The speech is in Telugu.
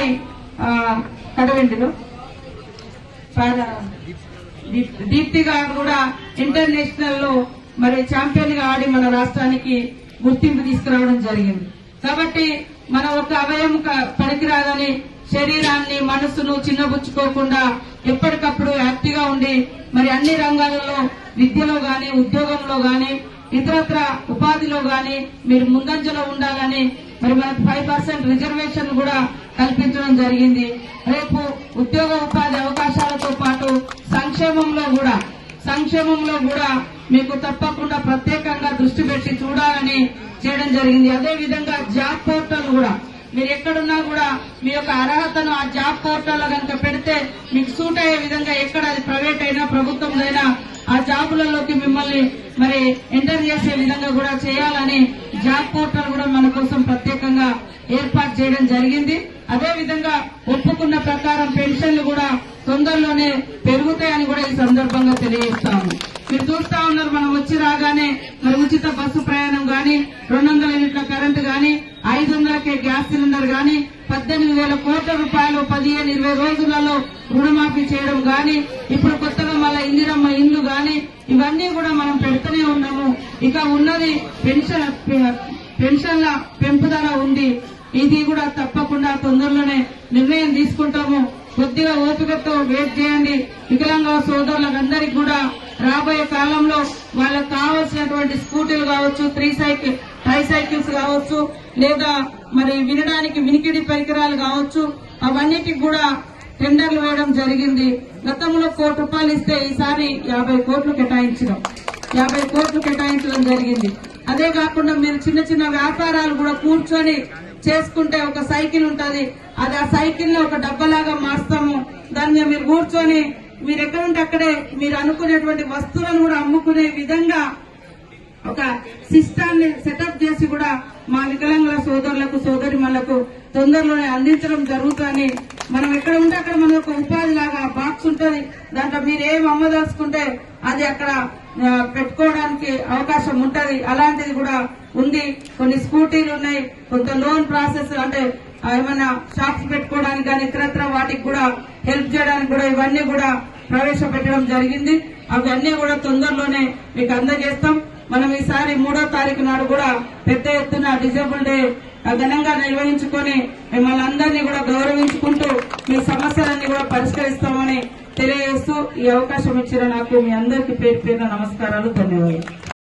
అమ్మాయి ఆ, దీప్తి గారు కూడా ఇంటర్నేషనల్లో మరి ఛాంపియన్గా ఆడి మన రాష్ట్రానికి గుర్తింపు తీసుకురావడం జరిగింది. కాబట్టి మన ఒక అవయం క- పనికిరాదని శరీరాన్ని మనసును చిన్నబుచ్చుకోకుండా ఎప్పటికప్పుడు యాక్టివ్గా ఉండి మరి అన్ని రంగాలలో విద్యలో గాని ఉద్యోగంలో గాని ఇతరత్ర ఉపాధిలో గాని మీరు ముందంజలో ఉండాలని మరి మనకు ఫైవ్ పర్సెంట్ రిజర్వేషన్ కూడా కల్పించడం జరిగింది. రేపు ఉద్యోగ ఉపాధి అవకాశాలతో పాటు సంక్షేమంలో కూడా సంక్షేమంలో కూడా మీకు తప్పకుండా ప్రత్యేకంగా దృష్టి పెట్టి చూడాలని చేయడం జరిగింది. అదే విధంగా జాబ్ పోర్టల్ కూడా మీరు ఎక్కడున్నా కూడా మీ యొక్క అర్హతను ఆ జాబ్ పోర్టల్ కనుక పెడితే మీకు సూట్ అయ్యే విధంగా ఎక్కడ అది ప్రైవేట్ అయినా ప్రభుత్వంలో ఆ జాబులలోకి మిమ్మల్ని మరి ఎంటర్ చేసే విధంగా కూడా చేయాలని జాబ్ పోర్టల్ కూడా మన కోసం ప్రత్యేకంగా ఏర్పాటు చేయడం జరిగింది. అదేవిధంగా ఒప్పుకున్న ప్రకారం పెన్షన్లు కూడా తొందరలోనే పెరుగుతాయని కూడా ఈ సందర్భంగా తెలియజేస్తాము. మీరు చూస్తా ఉన్నారు మనం వచ్చి రాగానే మరి ఉచిత బస్సు ప్రయాణం గాని రెండు వందల యూనిట్ల కరెంటు గాని ఐదు వందలకే గ్యాస్ సిలిండర్ గాని పద్దెనిమిది వేల కోట్ల రూపాయలు పదిహేను ఇరవై రోజులలో రుణమాఫీ చేయడం గాని ఇప్పుడు కొత్తగా మళ్ళా ఇందిరమ్మ ఇండ్లు గాని ఇవన్నీ కూడా మనం పెడుతూనే ఉన్నాము. ఇక ఉన్నది పెన్షన్ పెన్షన్ల పెంపుదల ఉంది. ఇది కూడా తప్పకుండా తొందరలోనే నిర్ణయం తీసుకుంటాము. కొద్దిగా ఓపికతో వెయిట్ చేయండి. వికలాంగ సోదరులందరికీ కూడా రాబోయే కాలంలో వాళ్ళకు కావాల్సినటువంటి స్కూటీలు కావచ్చు త్రీ సైకిల్ ట్రై సైకిల్స్ కావచ్చు లేదా మరి వినడానికి వినికిడి పరికరాలు కావచ్చు అవన్నిటికి కూడా టెండర్లు వేయడం జరిగింది. గతంలో కోటి రూపాయలు ఇస్తే ఈసారి యాభై కోట్లు కేటాయించడం యాభై కోట్లు కేటాయించడం జరిగింది. అదే కాకుండా మీరు చిన్న చిన్న వ్యాపారాలు కూడా కూర్చొని చేసుకుంటే ఒక సైకిల్ ఉంటది. అది ఆ సైకిల్ని ఒక డబ్బలాగా మార్స్తాము దాన్ని మీరు కూర్చొని మీరు ఎక్కడంటే అక్కడే మీరు అనుకునేటువంటి వస్తువులను కూడా అమ్ముకునే విధంగా ఒక సిస్టాన్ని సెటప్ చేసి కూడా మా వికలాంగుల సోదరులకు సోదరిమణులకు తొందరలోనే అందించడం జరుగుతుందని మనం ఎక్కడ ఉంటే అక్కడ మన ఒక ఉపాధి లాగా బాక్స్ ఉంటుంది. దాంట్లో మీరు ఏం అమ్మదలుచుకుంటే అది అక్కడ పెట్టుకోవడానికి అవకాశం ఉంటది. అలాంటిది కూడా ఉంది. కొన్ని స్కూటీలు ఉన్నాయి. కొంత లోన్ ప్రాసెస్ అంటే ఏమైనా షాప్స్ పెట్టుకోవడానికి కానీ ఇతరత్ర వాటికి కూడా హెల్ప్ చేయడానికి కూడా ఇవన్నీ కూడా ప్రవేశపెట్టడం జరిగింది. అవన్నీ కూడా తొందరలోనే మీకు అందజేస్తాం. మనం ఈసారి మూడో తారీఖు నాడు కూడా పెద్ద ఎత్తున డిజేబుల్ డే ఘనంగా నిర్వహించుకొని మిమ్మల్ని అందరినీ కూడా గౌరవించుకుంటూ మీ సమస్యలన్నీ కూడా పరిష్కరిస్తామని తెలియజేస్తూ ఈ అవకాశం ఇచ్చిన నాకు మీ అందరికీ పేరు పేరున నమస్కారాలు ధన్యవాదాలు.